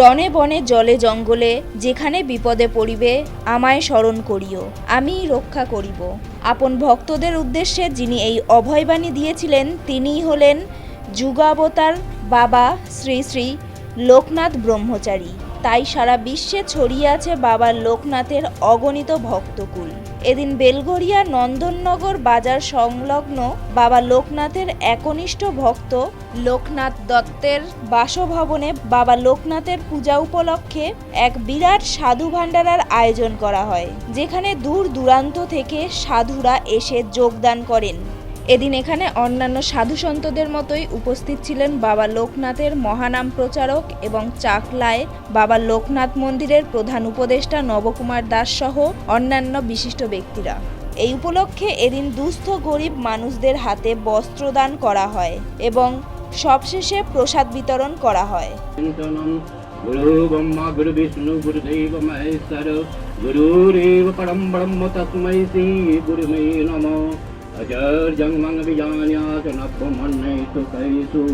রণে বনে জলে জঙ্গলে, যেখানে বিপদে পড়িবে, আমায় স্মরণ করিও আমি রক্ষা করিব। আপন ভক্তদের উদ্দেশ্যে যিনি এই অভয়বাণী দিয়েছিলেন, তিনিই হলেন যুগাবতার বাবা শ্রী শ্রী লোকনাথ ব্রহ্মচারী। তাই সারা বিশ্বে ছড়িয়ে আছে বাবা লোকনাথের অগণিত ভক্তকুল। এদিন বেলগড়িয়া নন্দননগর বাজার সংলগ্ন বাবা লোকনাথের একনিষ্ঠ ভক্ত লোকনাথ দত্তের বাসভবনে বাবা লোকনাথের পূজা উপলক্ষে এক বিরাট সাধু ভাণ্ডারার আয়োজন করা হয়, যেখানে দূর দূরান্ত থেকে সাধুরা এসে যোগদান করেন। এদিন এখানে অন্যান্য সাধু সন্তদের মতোই উপস্থিত ছিলেন বাবা লোকনাথের মহানাম প্রচারক এবং চাকলায় বাবা লোকনাথ মন্দিরের প্রধান উপদেষ্টা নবকুমার দাস সহ অন্যান্য বিশিষ্ট ব্যক্তিরা। এই উপলক্ষে এদিন দুস্থ গরিব মানুষদের হাতে বস্ত্র দান করা হয় এবং সবশেষে প্রসাদ বিতরণ করা হয়। अजर्जं मङ् विजान्यास नभ्यमन्येषु कैषु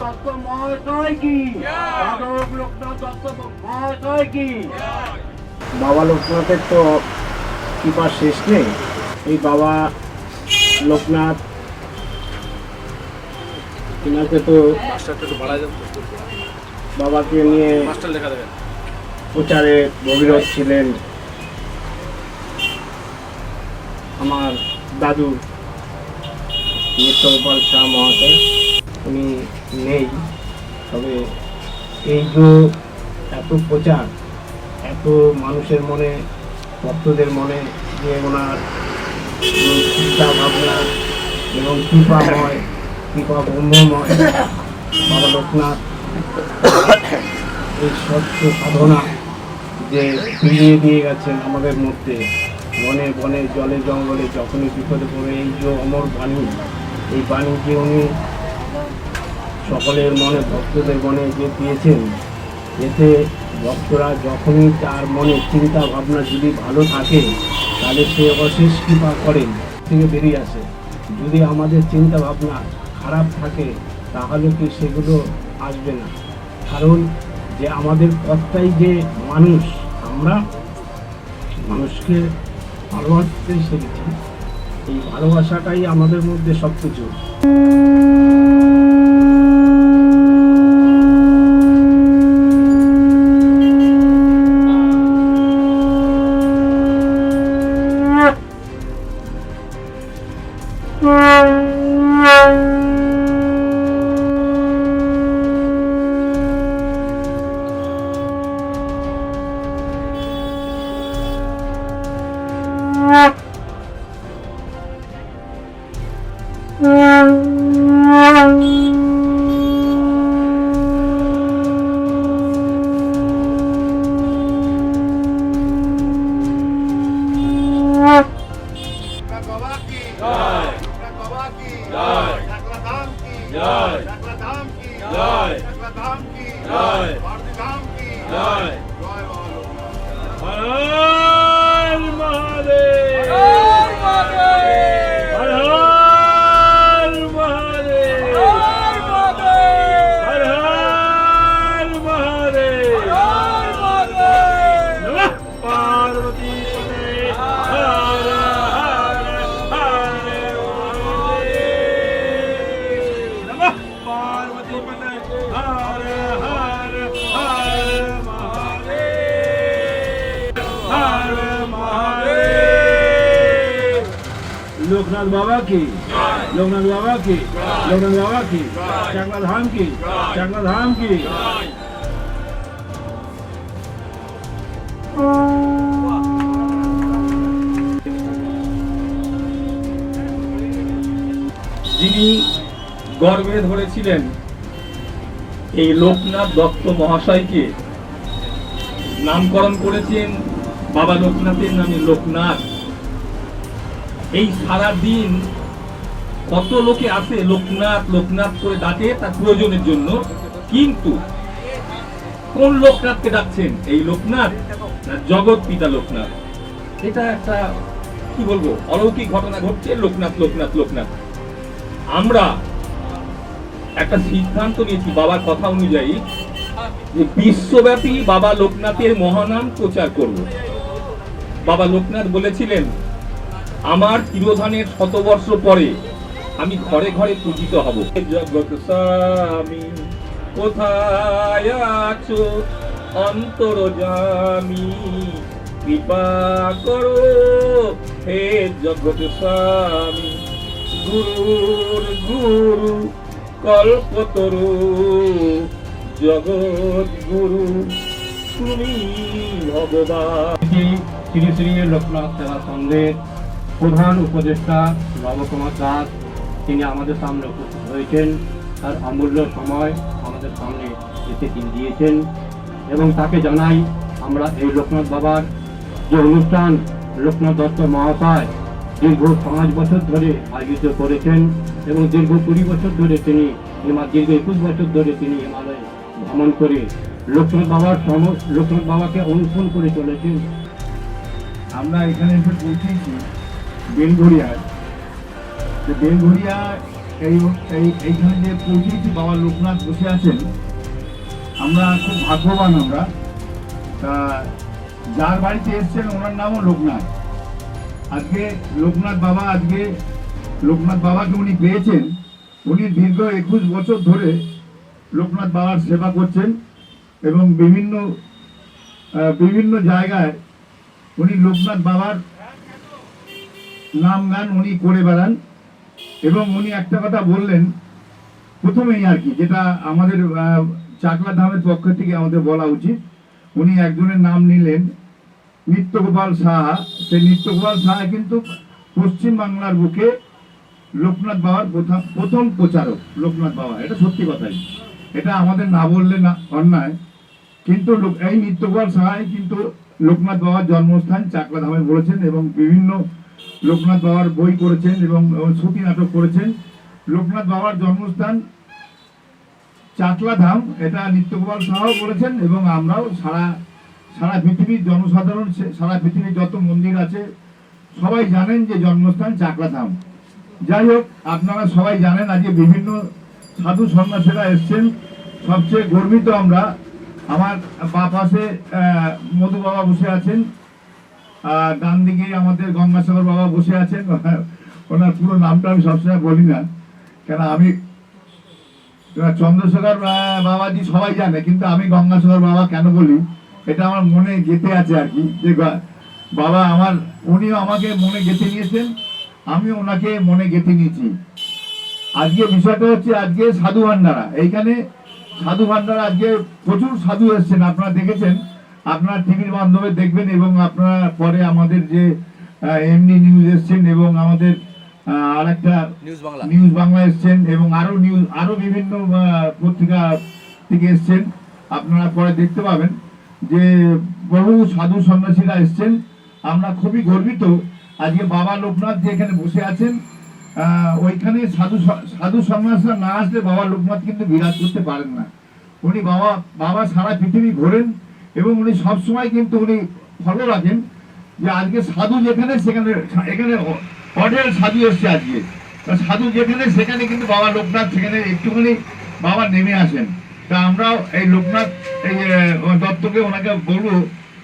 দত্ত মহাশয় কি সাধক লোকনাথ দত্ত মহাশয় কি বাবা লোকনাথের তো কৃপা শেষ নেই এই বাবা লোকনাথ এনাকে তো বাবাকে নিয়ে প্রচারে ভগীরথ ছিলেন আমার দাদু নিত্যগোপাল শাহ মহাশয়। উনি নেই তবে এই যে এত প্রচার এত মানুষের মনে ভক্তদের মনে যে ওনার চিন্তা ভাবনা এবং কৃপাময় কৃপা ব্রহ্মময় বাবা লোকনাথ এই স্বচ্ছ সাধনা যে ফিরিয়ে দিয়ে গেছেন আমাদের মধ্যে। বনে বনে, জলে জঙ্গলে যখনই বিপদে পড়ে, এই যে অমর বাণী, এই বাণী যে উনি সকলের মনে ভক্তদের মনে যে দিয়েছেন, এতে ভক্তরা যখনই তার মনে চিন্তা ভাবনা যদি ভালো থাকে, তাহলে সে অশেষ কৃপা করেন, থেকে বেরিয়ে আসে। যদি আমাদের চিন্তা ভাবনা খারাপ থাকে, তাহলে কি সেগুলো আসবে না। কারণ যে আমাদের কর্তাই যে মানুষ, আমরা মানুষকে ভালোবাসতে শিখেছি। এই ভালোবাসাটাই আমাদের মধ্যে সব কিছু লোকনাথ বাবা কি? লোকনাথ বাবা কি? লোকনাথ বাবা কি? চাকলা ধাম কি? চাকলা ধাম কি? যিনি গর্বে ধরেছিলেন এই লোকনাথ দত্ত মহাশয়কে, নামকরণ করেছেন বাবা লোকনাথের নামে লোকনাথ। এই সারা দিন কত লোকে আসে লোকনাথ লোকনাথ করে ডাকে তার প্রয়োজনের জন্য। কিন্তু কোন লোকনাথকে ডাকছেন? এই লোকনাথ না জগৎ পিতা লোকনাথ? এটা একটা, কি বলব, অলৌকিক ঘটনা ঘটছে, লোকনাথ লোকনাথ লোকনাথ। আমরা একটা সিদ্ধান্ত নিয়েছি বাবার কথা অনুযায়ী যে বিশ্বব্যাপী বাবা লোকনাথের মহানাম প্রচার করব। বাবা লোকনাথ বলেছিলেন, আমার তিরোধানের শতবর্ষ পরে আমি ঘরে ঘরে পূজিত হব। জগৎ স্বামী কোথায় আছো? অন্তর জামি, কৃপা করো। হে জগৎ স্বামী গুরুর গুরু, কল্পতরু জগৎ গুরু শ্রী শ্রী লোকনাথ সেবা সংঘের প্রধান উপদেষ্টা নবকুমার দাস। তিনি আমাদের সামনে উপস্থিত হয়েছেন। তার অমূল্য সময় আমাদের সামনে এসে তিনি দিয়েছেন। এবং তাকে জানাই আমরা এই লোকনাথ বাবার যে অনুষ্ঠান লোকনাথ দত্ত মহাশয় দীর্ঘ পাঁচ বছর ধরে আয়োজিত করেছেন এবং দীর্ঘ কুড়ি বছর ধরে তিনি দীর্ঘ একুশ বছর ধরে তিনি হিমালয়ে ভ্রমণ করে লোকনাথ বাবার সম লোকনাথ বাবাকে অনুসরণ করে চলেছেন আমরা এখানে এসে পৌঁছেছি বেলঘড়িয়ায়। তো বেলঘড়িয়া এই, এইখানে যে পৌঁছেছি, বাবা লোকনাথ বসে আছেন। আমরা খুব ভাগ্যবান আমরা। তা যার বাড়িতে এসছেন, ওনার নামও লোকনাথ। আজকে লোকনাথ বাবা, আজকে লোকনাথ বাবাকে উনি পেয়েছেন। উনি দীর্ঘ একুশ বছর ধরে লোকনাথ বাবার সেবা করছেন। এবং বিভিন্ন বিভিন্ন জায়গায় উনি লোকনাথ বাবার নাম গান উনি করে বেড়ান এবং উনি একটা কথা বললেন প্রথমেই আর কি, যেটা আমাদের চাকলা ধামের পক্ষ থেকে আমাদের বলা উচিত। উনি একজনের নাম নিলেন নিত্যগোপাল সাহা। সেই নিত্যগোপাল সাহা কিন্তু পশ্চিম বাংলার বুকে লোকনাথ বাবার প্রথম প্রথম প্রচারক, লোকনাথ বাবা। এটা সত্যি কথাই। এটা আমাদের না বললে না অন্যায়। কিন্তু এই নিত্যগোপাল সাহাই কিন্তু লোকনাথ বাবার জন্মস্থান চাকলা ধামে বলেছেন এবং বিভিন্ন লোকনাথ বাবার বই করেছেন এবং শ্রুতি নাটক করেছেন। লোকনাথ বাবার জন্মস্থান চাকলা ধাম এটা নিত্যগোপাল সাহাও বলেছেন এবং আমরাও সারা সারা পৃথিবীর জনসাধারণ সারা পৃথিবীর যত মন্দির আছে, সবাই জানেন যে জন্মস্থান চাকলা ধাম যাই হোক, আপনারা সবাই জানেন আজকে বিভিন্ন সাধু সন্ন্যাসীরা এসছেন। সবচেয়ে গর্বিত আমরা আমার বা পাশে মধু বাবা বসে আছেন। ডান দিকে আমাদের গঙ্গাসাগর বাবা বসে আছেন। ওনার পুরো নামটা আমি সবসময় বলি না। কেন, আমি চন্দ্রশেখর বাবাজি সবাই জানে, কিন্তু আমি গঙ্গাসাগর বাবা কেন বলি? এটা আমার মনে গেঁথে আছে আর কি। যে বাবা আমার, উনিও আমাকে মনে গেঁথে নিয়েছেন আমি ওনাকে মনে গেঁথে নিয়েছি। আজকে বিষয়টা হচ্ছে, আজকে সাধু ভান্ডারা। এইখানে সাধু ভান্ডারা আজকে প্রচুর সাধু এসছেন। আপনারা দেখেছেন আপনারা টিভির মাধ্যমে দেখবেন এবং আপনারা পরে আমাদের যে এমনি নিউজ এসছেন এবং আমাদের আর একটা নিউজ বাংলা। নিউজ বাংলা এসছেন এবং আরও নিউজ আরও বিভিন্ন পত্রিকা থেকে এসছেন। আপনারা পরে দেখতে পাবেন যে বহু সাধু সন্ন্যাসীরা এসছেন। আমরা খুবই গর্বিত। আজকে বাবা লোকনাথ যে এখানে বসে আছেন ওইখানে সাধু সাধু সন্ন্যাসীরা না আসলে বাবা লোকনাথ কিন্তু বিরাজ করতে পারেন না। উনি বাবা বাবা সারা পৃথিবী ঘোরেন এবং উনি সবসময় কিন্তু উনি ফলো রাখেন যে আজকে সাধু যেখানে, সেখানে এখানে অডেল সাধু এসছে আজকে। সাধু যেখানে, সেখানে কিন্তু বাবা লোকনাথ, সেখানে একটুখানি বাবা নেমে আসেন। তা আমরাও এই লোকনাথ, এই দত্তকে ওনাকে বলব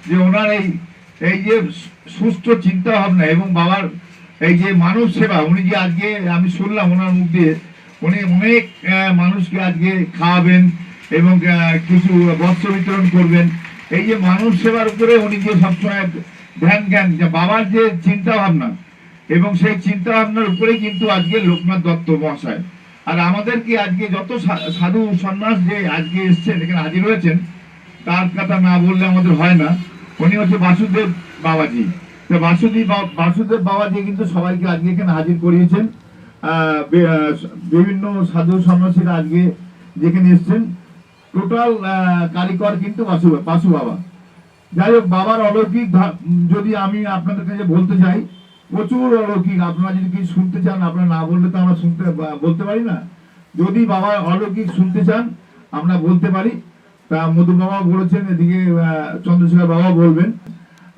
যে ওনার এই এই যে সুস্থ চিন্তা ভাবনা এবং বাবার এই যে মানব সেবা, উনি যে আজকে আমি শুনলাম ওনার মুখ দিয়ে, উনি অনেক মানুষকে আজকে খাওয়াবেন এবং কিছু বস্ত্র বিতরণ করবেন। এই যে মানুষ সেবার উপরে উনি যে সবসময় ধ্যান জ্ঞান বাবার যে চিন্তা ভাবনা এবং সেই চিন্তা ভাবনার কিন্তু আজকে লোকনাথ দত্ত মহাশয়। আর আমাদের কি আজকে যত সাধু সন্ন্যাস যে আজকে এসছেন, এখানে হাজির হয়েছেন, তার কথা না বললে আমাদের হয় না। উনি হচ্ছে বাসুদেব বাবাজি। তো বাসুদেব বাসুদেব বাবাজি কিন্তু সবাইকে আজকে এখানে হাজির করিয়েছেন। বিভিন্ন সাধু সন্ন্যাসীরা আজকে যেখানে এসছেন। টোটাল কারিগর কিন্তু বাসু বাসু বাবা। যাই হোক, বাবার অলৌকিক যদি আমি আপনাদের কাছে বলতে চাই, প্রচুর অলৌকিক। আপনারা যদি কিছু শুনতে চান, আপনারা না বললে তো আমরা শুনতে বলতে পারি না। যদি বাবা অলৌকিক শুনতে চান, আমরা বলতে পারি। তা মধু বাবা বলেছেন, এদিকে চন্দ্রশেখর বাবা বলবেন।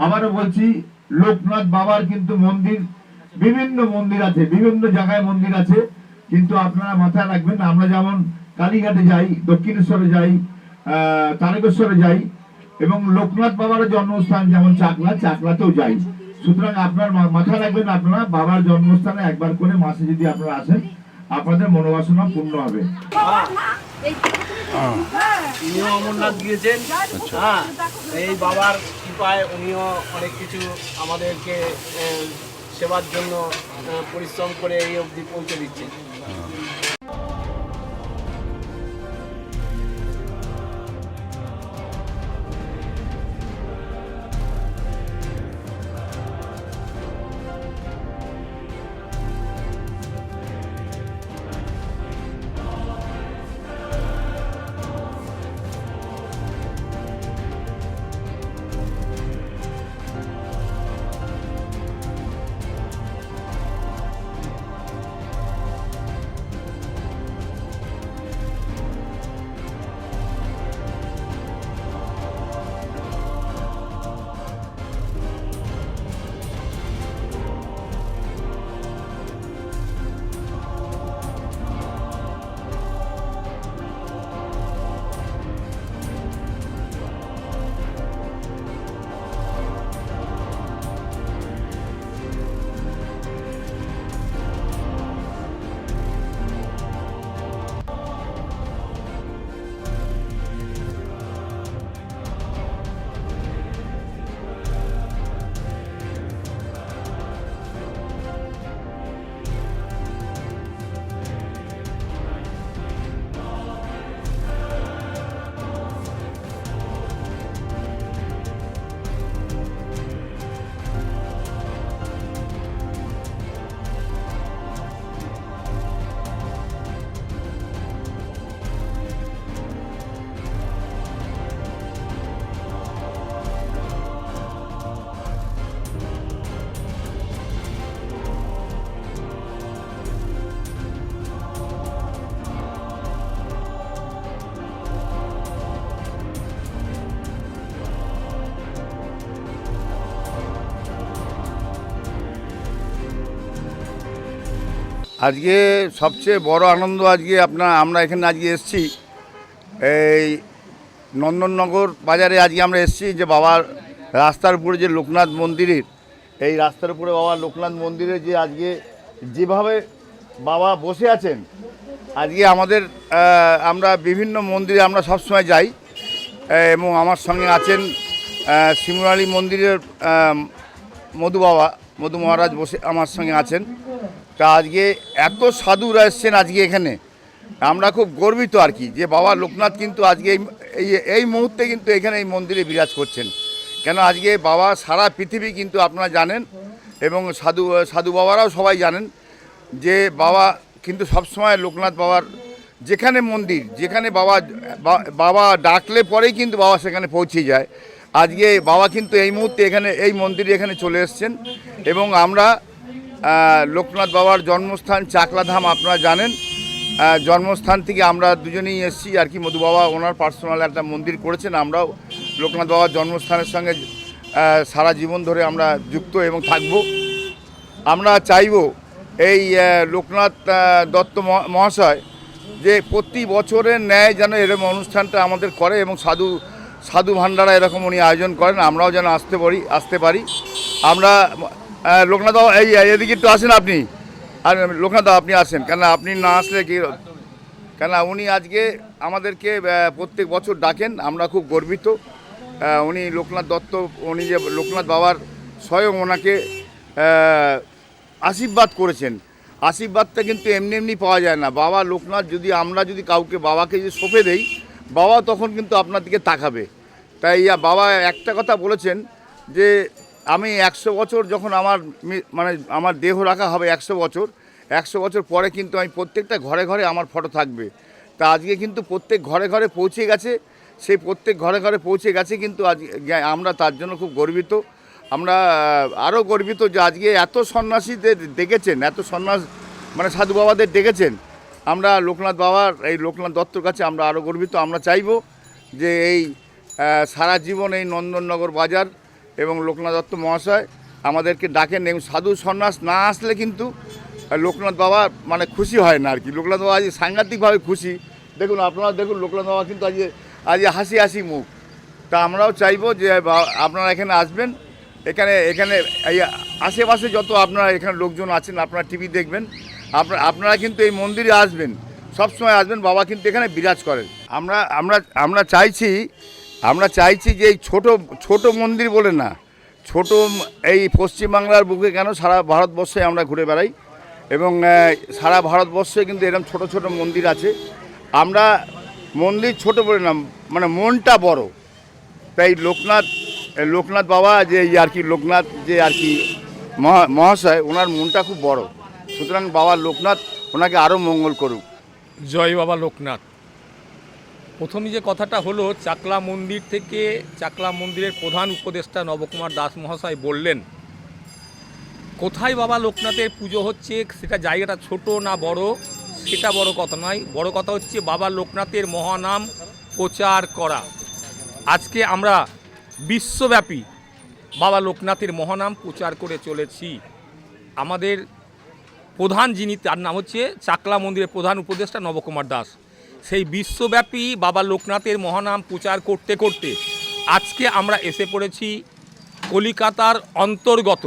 আবারও বলছি, লোকনাথ বাবার কিন্তু মন্দির, বিভিন্ন মন্দির আছে, বিভিন্ন জায়গায় মন্দির আছে। কিন্তু আপনারা মাথায় রাখবেন আমরা যেমন কালীঘাটে যাই, দক্ষিণেশ্বরে যাই তারকেশ্বরে যাই এবং লোকনাথ বাবার জন্মস্থান যেমন চাকলা, চাকলাতেও যাই। সুতরাং আপনার মা- মাথায় রাখবেন আপনারা, বাবার জন্মস্থানে একবার করে মাসে যদি আপনারা আসেন, আপনাদের মনোবাসনা পূর্ণ হবে। উনিও অমরনাথ গিয়েছেন। হ্যাঁ এই বাবার কৃপায় উনিও অনেক কিছু আমাদেরকে সেবার জন্য পরিশ্রম করে এই অবধি পৌঁছে দিচ্ছেন। আজকে সবচেয়ে বড় আনন্দ আজকে আপনার, আমরা এখানে আজকে এসেছি। এই নন্দননগর বাজারে আজকে আমরা এসেছি যে বাবার রাস্তার উপরে যে লোকনাথ মন্দিরের, এই রাস্তার উপরে বাবা লোকনাথ মন্দিরে যে আজকে যেভাবে বাবা বসে আছেন, আজকে আমাদের আমরা বিভিন্ন মন্দিরে আমরা সবসময় যাই এবং আমার সঙ্গে আছেন শিমুরালী মন্দিরের মধু বাবা, মধু মহারাজ বসে আমার সঙ্গে আছেন। তা আজকে এত সাধুরা এসছেন আজকে এখানে। আমরা খুব গর্বিত আর কি, যে বাবা লোকনাথ কিন্তু আজকে এই- এই মুহূর্তে কিন্তু এখানে এই মন্দিরে বিরাজ করছেন। কেন আজকে বাবা সারা পৃথিবী কিন্তু আপনারা জানেন এবং সাধু সাধু বাবারাও সবাই জানেন যে বাবা কিন্তু সবসময় লোকনাথ বাবার যেখানে মন্দির, যেখানে বাবা বাবা ডাকলে পরেই কিন্তু বাবা সেখানে পৌঁছে যায়। আজকে বাবা কিন্তু এই মুহূর্তে এখানে, এই মন্দিরে এখানে চলে এসছেন এবং আমরা লোকনাথ বাবার জন্মস্থান চাকলাধাম, আপনারা জানেন। জন্মস্থান থেকে আমরা দুজনেই এসেছি আর কি। মধু বাবা ওনার পার্সোনাল একটা মন্দির করেছেন। আমরাও লোকনাথ বাবার জন্মস্থানের সঙ্গে সারা জীবন ধরে আমরা যুক্ত এবং থাকব। আমরা চাইব এই লোকনাথ দত্ত মহাশয় যে প্রতি বছরের ন্যায় যেন এরকম অনুষ্ঠানটা আমাদের করে এবং সাধু সাধু ভান্ডারা এরকম উনি আয়োজন করেন। আমরাও যেন আসতে পারি আসতে পারি। আমরা লোকনাথ এই এদিকে একটু আসেন আপনি। আর, লোকনাথ আপনি আসেন। কেন আপনি না আসলে কি কেন উনি আজকে আমাদেরকে প্রত্যেক বছর ডাকেন। আমরা খুব গর্বিত। উনি লোকনাথ দত্ত, উনি যে লোকনাথ বাবার স্বয়ং ওনাকে আশীর্বাদ করেছেন। আশীর্বাদটা কিন্তু এমনি এমনি পাওয়া যায় না। বাবা লোকনাথ, যদি আমরা যদি কাউকে, বাবাকে যদি সঁপে দেই, বাবা তখন কিন্তু আপনার দিকে তাকাবে। তাই বাবা একটা কথা বলেছেন যে আমি একশো বছর যখন আমার মানে আমার দেহ রাখা হবে একশো বছর একশো বছর পরে কিন্তু আমি প্রত্যেকটা ঘরে ঘরে আমার ফটো থাকবে। তা আজকে কিন্তু প্রত্যেক ঘরে ঘরে পৌঁছে গেছে, সেই প্রত্যেক ঘরে ঘরে পৌঁছে গেছে কিন্তু আজ আমরা তার জন্য খুব গর্বিত। আমরা আরও গর্বিত যে আজকে এত সন্ন্যাসীদের ডেকেছেন, এত সন্ন্যাস মানে সাধু বাবাদের ডেকেছেন। আমরা লোকনাথ বাবার, এই লোকনাথ দত্তর কাছে আমরা আরও গর্বিত। আমরা চাইব যে এই সারা জীবন এই নন্দননগর বাজার এবং লোকনাথ দত্ত মহাশয় আমাদেরকে ডাকেন এবং সাধু সন্ন্যাস না আসলে কিন্তু লোকনাথ বাবা মানে খুশি হয় না আর কি। লোকনাথ বাবা আজ সাংঘাতিকভাবে খুশি। দেখুন, আপনারা দেখুন, লোকনাথ বাবা কিন্তু আজ আজ হাসি হাসি মুখ। তা আমরাও চাইব যে আপনারা এখানে আসবেন। এখানে এখানে এই আশেপাশে যত আপনারা এখানে লোকজন আছেন, আপনারা টিভি দেখবেন। আপনারা আপনারা কিন্তু এই মন্দিরে আসবেন। সব সময় আসবেন, বাবা কিন্তু এখানে বিরাজ করেন। আমরা আমরা আমরা চাইছি আমরা চাইছি যে এই ছোটো ছোটো মন্দির বলে না, ছোট এই পশ্চিমবাংলার বুকে কেন সারা ভারতবর্ষে আমরা ঘুরে বেড়াই? এবং সারা ভারতবর্ষে কিন্তু এরকম ছোট ছোট মন্দির আছে। আমরা মন্দির ছোট বলে না মানে মনটা বড়। তাই লোকনাথ লোকনাথ বাবা যে আর কি লোকনাথ, যে আর কি মহা- মহাশয়, ওনার মনটা খুব বড়। সুতরাং বাবা লোকনাথ, ওনাকে আরও মঙ্গল করুক। জয় বাবা লোকনাথ। প্রথমে যে কথাটা হলো, চাকলা মন্দির থেকে চাকলা মন্দিরের প্রধান উপদেষ্টা নবকুমার দাস মহাশয় বললেন, কোথায় বাবা লোকনাথের পুজো হচ্ছে, সেটা জায়গাটা ছোট না বড়? সেটা বড় কথা নয়, বড় কথা হচ্ছে বাবা লোকনাথের মহানাম প্রচার করা। আজকে আমরা বিশ্বব্যাপী বাবা লোকনাথের মহানাম প্রচার করে চলেছি। আমাদের প্রধান যিনি, তার নাম হচ্ছে চাকলা মন্দিরের প্রধান উপদেষ্টা নবকুমার দাস। সেই বিশ্বব্যাপী বাবা লোকনাথের মহানাম প্রচার করতে করতে আজকে আমরা এসে পড়েছি কলিকাতার অন্তর্গত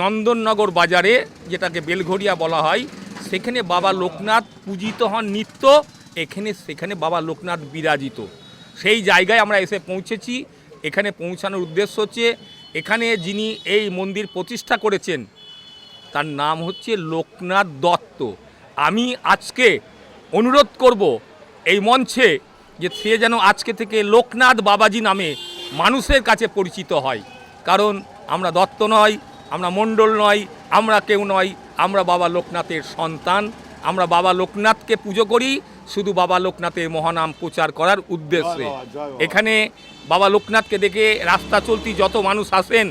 নন্দননগর বাজারে, যেটাকে বেলঘরিয়া বলা হয়। সেখানে বাবা লোকনাথ পূজিত হন নিত্য, এখানে সেখানে বাবা লোকনাথ বিরাজিত। সেই জায়গায় আমরা এসে পৌঁছেছি। এখানে পৌঁছানোর উদ্দেশ্য হচ্ছে, এখানে যিনি এই মন্দির প্রতিষ্ঠা করেছেন, তার নাম হচ্ছে লোকনাথ দত্ত। আমি আজকে অনুরোধ করব এই মঞ্চে যে সে যেন আজকে থেকে লোকনাথ বাবাজি নামে মানুষের কাছে পরিচিত হয়। কারণ আমরা দত্ত নয় আমরা মণ্ডল নয় আমরা কেউ নয় আমরা বাবা লোকনাথের সন্তান আমরা বাবা লোকনাথকে পুজো করি শুধু বাবা লোকনাথের মহানাম প্রচার করার উদ্দেশ্যে। এখানে বাবা লোকনাথকে দেখে রাস্তা চলতি যত মানুষ আসেন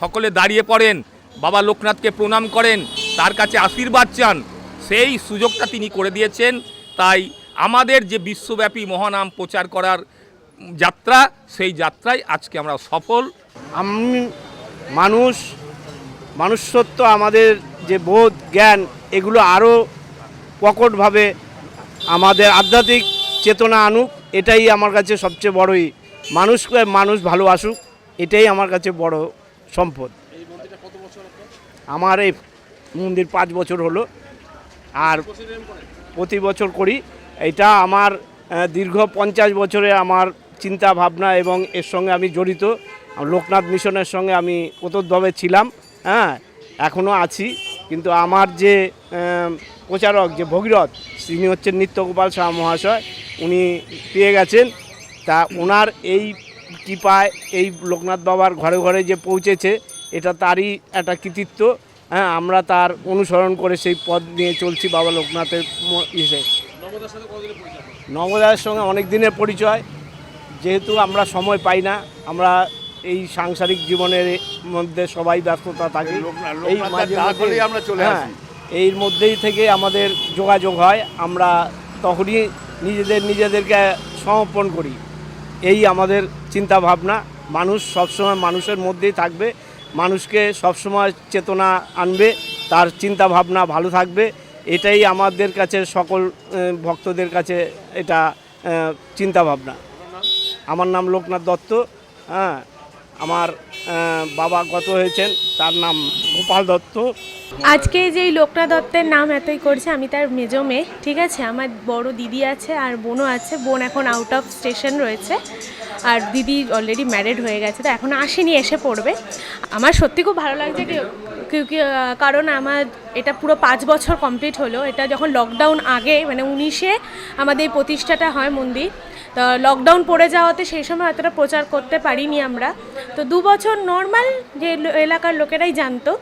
সকলে দাঁড়িয়ে পড়েন বাবা লোকনাথকে প্রণাম করেন তার কাছে আশীর্বাদ চান সেই সুযোগটা তিনি করে দিয়েছেন। তাই আমাদের যে বিশ্বব্যাপী মহানাম প্রচার করার যাত্রা, সেই যাত্রায় আজকে আমরা সফল। আমি মানুষ মানুষত্ব আমাদের যে বোধ, জ্ঞান, এগুলো আরও প্রকটভাবে আমাদের আধ্যাত্মিক চেতনা আনুক, এটাই আমার কাছে সবচেয়ে বড়ই মানুষকে মানুষ ভালোবাসুক এটাই আমার কাছে বড় সম্পদ। আমার এই মন্দির পাঁচ বছর হলো, আর প্রতি বছর করি। এটা আমার দীর্ঘ পঞ্চাশ বছরে আমার চিন্তা ভাবনা এবং এর সঙ্গে আমি জড়িত। লোকনাথ মিশনের সঙ্গে আমি ওতভাবে ছিলাম হ্যাঁ এখনও আছি। কিন্তু আমার যে প্রচারক, যে ভগীরথ, তিনি হচ্ছেন নিত্যগোপাল শাহ মহাশয়, উনি পেয়ে গেছেন। তা ওনার এই কৃপায় এই লোকনাথ বাবার ঘরে ঘরে যে পৌঁছেছে, এটা তারই একটা কৃতিত্ব। হ্যাঁ আমরা তার অনুসরণ করে সেই পদ নিয়ে চলছি বাবা লোকনাথের ইসে। নবদায়ের সঙ্গে অনেক দিনের পরিচয়। যেহেতু আমরা সময় পাই না আমরা এই সাংসারিক জীবনের মধ্যে সবাই ব্যস্ততা থাকি। এই হ্যাঁ, আসি। এর মধ্যেই থেকে আমাদের যোগাযোগ হয়। আমরা তখনই নিজেদের নিজেদেরকে সমর্পণ করি। এই আমাদের চিন্তা ভাবনা মানুষ সবসময় মানুষের মধ্যেই থাকবে। মানুষকে সবসময় চেতনা আনবে, তার চিন্তা ভাবনা ভালো থাকবে। এটাই আমাদের কাছে সকল ভক্তদের কাছে এটা চিন্তা ভাবনা আমার নাম লোকনাথ দত্ত হ্যাঁ। আমার বাবা গত হয়েছেন, তার নাম গোপাল দত্ত। আজকে যেই লোকনাথ দত্তের নাম এতই করছে, আমি তার মেজো মেয়ে, ঠিক আছে? আমার বড় দিদি আছে আর বোনও আছে, বোন এখন আউট অফ স্টেশন রয়েছে। আর দিদি অলরেডি ম্যারিড হয়ে গেছে, তো এখন আসেনি, এসে পড়বে। আমার সত্যি খুব ভালো লাগছে কারণ আমার এটা পুরো পাঁচ বছর কমপ্লিট হলো। এটা যখন লকডাউন আগে মানে উনিশে আমাদের এই প্রতিষ্ঠাটা হয় মন্দির, তো লকডাউন পড়ে যাওয়াতে সেই সময় এতটা প্রচার করতে পারিনি আমরা। তো দু বছর নর্মাল যে এলাকার লোকেরাই জানতো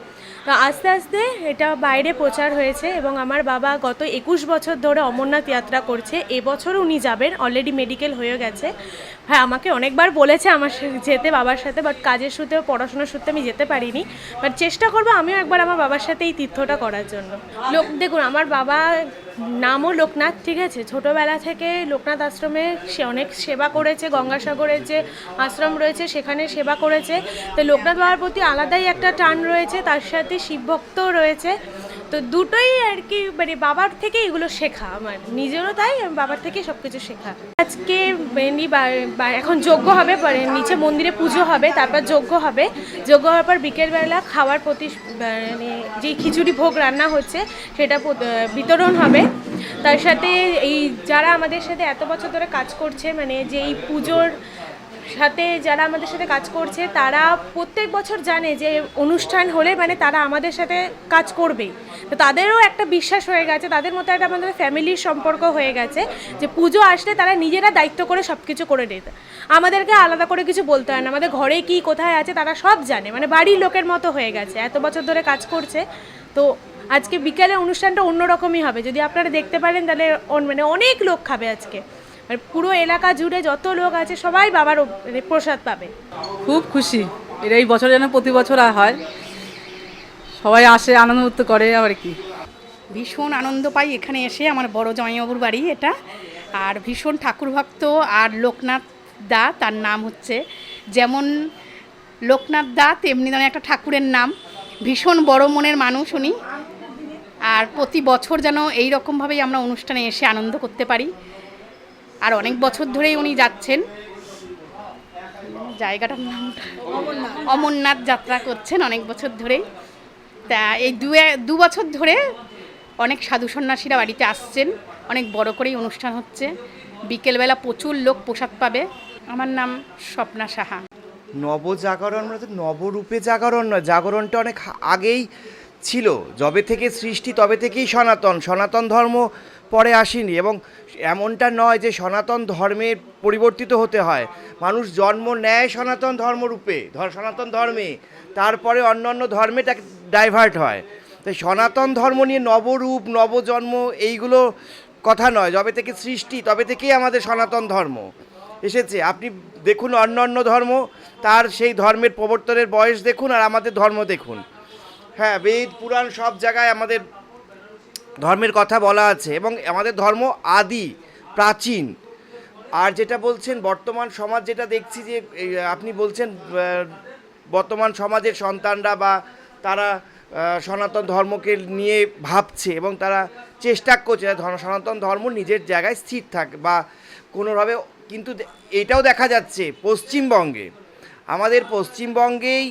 তো আস্তে আস্তে এটা বাইরে প্রচার হয়েছে এবং আমার বাবা গত একুশ বছর ধরে অমরনাথ যাত্রা করছে। এবছর উনি যাবেন অলরেডি মেডিকেল হয়ে গেছে। হ্যাঁ আমাকে অনেকবার বলেছে আমার যেতে বাবার সাথে বাট কাজের সূত্রে পড়াশোনার সূত্রে আমি যেতে পারিনি। বাট চেষ্টা করব আমিও একবার আমার বাবার সাথে এই তীর্থটা করার জন্য। লোক দেখুন, আমার বাবা নামও লোকনাথ, ঠিক আছে? ছোটোবেলা থেকে লোকনাথ আশ্রমে সে অনেক সেবা করেছে, গঙ্গাসাগরের যে আশ্রম রয়েছে সেখানে সেবা করেছে। তো লোকনাথ বাবার প্রতি আলাদাই একটা টান রয়েছে, তার সাথে শিবভক্তও রয়েছে। তো দুটোই আর কি মানে বাবার থেকে এগুলো শেখা, আমার নিজেরও তাই আর বাবার থেকে সব কিছু শেখা। আজকে মেনলি এখন যজ্ঞ হবে পরে নিচে মন্দিরে পুজো হবে, তারপর যজ্ঞ হবে। যজ্ঞ হওয়ার পর বিকেলবেলা খাওয়ার প্রতি মানে যে খিচুড়ি ভোগ রান্না হচ্ছে, সেটা বিতরণ হবে। তার সাথে এই যারা আমাদের সাথে এত বছর ধরে কাজ করছে মানে যে এই পুজোর সাথে যারা আমাদের সাথে কাজ করছে, তারা প্রত্যেক বছর জানে যে অনুষ্ঠান হলে মানে তারা আমাদের সাথে কাজ করবে। তো তাদেরও একটা বিশ্বাস হয়ে গেছে, তাদের মতো একটা আমাদের ফ্যামিলির সম্পর্ক হয়ে গেছে যে পুজো আসলে তারা নিজেরা দায়িত্ব করে সব কিছু করে নিতে। আমাদেরকে আলাদা করে কিছু বলতে হয় না, আমাদের ঘরে কি কোথায় আছে তারা সব জানে মানে বাড়ির লোকের মতো হয়ে গেছে, এত বছর ধরে কাজ করছে। তো আজকে বিকালে অনুষ্ঠানটা অন্যরকমই হবে, যদি আপনারা দেখতে পারেন তাহলে মানে অনেক লোক খাবে আজকে। মানে পুরো এলাকা জুড়ে যত লোক আছে সবাই বাবার মানে প্রসাদ পাবে। খুব খুশি। এটা এই বছর যেন প্রতি বছর আর হয়। সবাই আসে আনন্দ করে আবার কি? ভীষণ আনন্দ পাই এখানে এসে আমার বড় জামাইবাবুর বাড়ি এটা। আর ভীষণ ঠাকুর ভক্ত আর লোকনাথ দা তার নাম হচ্ছে। যেমন লোকনাথ দা তেমনি ধরনের একটা ঠাকুরের নাম। ভীষণ বড় মনের মানুষ উনি। আর প্রতি বছর যেন এই রকমভাবেই আমরা অনুষ্ঠানে এসে আনন্দ করতে পারি। আর অনেক বছর ধরেই উনি যাচ্ছেন। জায়গাটার নাম অমরনাথ যাত্রা করছেন অনেক বছর ধরেই তা এই দু দু বছর ধরে অনেক সাধু সন্ন্যাসীরা বাড়িতে আসছেন। অনেক বড় করেই অনুষ্ঠান হচ্ছে। বিকেলবেলা প্রচুর লোক প্রসাদ পাবে। আমার নাম স্বপ্না সাহা। নবজাগরণ মানে তো নবরূপে জাগরণ নয়, জাগরণটা অনেক আগেই ছিল। যবে থেকে সৃষ্টি তবে থেকেই সনাতন। সনাতন ধর্ম পরে আসেনি এবং এমনটা নয় যে সনাতন ধর্মের পরিবর্তিত হতে হয়। মানুষ জন্ম নেয় সনাতন ধর্মরূপে, ধর সনাতন ধর্মে, তারপরে অন্য অন্য ধর্মে ডাইভার্ট হয়। তাই সনাতন ধর্ম নিয়ে নবরূপ, নবজন্ম এইগুলো কথা নয়। যবে থেকে সৃষ্টি, তবে থেকেই আমাদের সনাতন ধর্ম এসেছে। আপনি দেখুন অন্য অন্য ধর্ম, তার সেই ধর্মের প্রবর্তনের বয়স দেখুন আর আমাদের ধর্ম দেখুন। হ্যাঁ বেদ, পুরাণ সব জায়গায় আমাদের ধর্মের কথা বলা আছে এবং আমাদের ধর্ম আদি, প্রাচীন। আর যেটা বলছেন, বর্তমান সমাজ যেটা দেখছি যে আপনি বলছেন বর্তমান সমাজের সন্তানরা বা তারা সনাতন ধর্মকে নিয়ে ভাবছে এবং তারা চেষ্টা করছে সনাতন ধর্ম নিজের জায়গায় স্থির থাক বা কোনোভাবে, কিন্তু এটাও দেখা যাচ্ছে পশ্চিমবঙ্গে। আমাদের পশ্চিমবঙ্গেই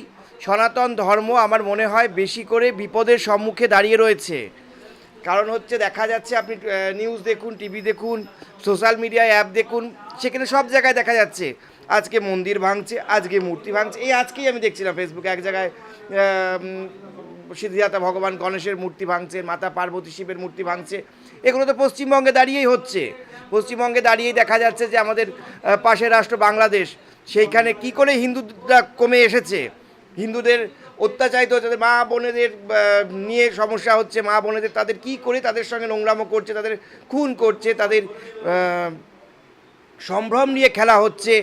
সনাতন ধর্ম আমার মনে হয় বেশি করে বিপদের সম্মুখে দাঁড়িয়ে রয়েছে। কারণ হচ্ছে দেখা যাচ্ছে আপনি নিউজ দেখুন টিভি দেখুন সোশ্যাল মিডিয়ায় অ্যাপ দেখুন, সেখানে সব জায়গায় দেখা যাচ্ছে। আজকে মন্দির ভাঙছে, আজকে মূর্তি ভাঙছে, এই আজকেই আমি দেখছিলাম ফেসবুকে এক জায়গায় সিদ্ধিদাতা ভগবান গণেশের মূর্তি ভাঙছে, মাতা পার্বতী শিবের মূর্তি ভাঙছে, এগুলো তো পশ্চিমবঙ্গে দাঁড়িয়েই হচ্ছে। পশ্চিমবঙ্গে দাঁড়িয়েই দেখা যাচ্ছে যে আমাদের পাশের রাষ্ট্র বাংলাদেশ, সেইখানে কি করে হিন্দুরা কমে এসেছে? হিন্দুদের অত্যাচারিত হচ্ছে, তাদের মা বোনেদের নিয়ে সমস্যা হচ্ছে, মা বোনেদের, তাদের কি করে তাদের সঙ্গে নোংরামো করছে, তাদের খুন করছে, তাদের সম্ভ্রম নিয়ে খেলা হচ্ছে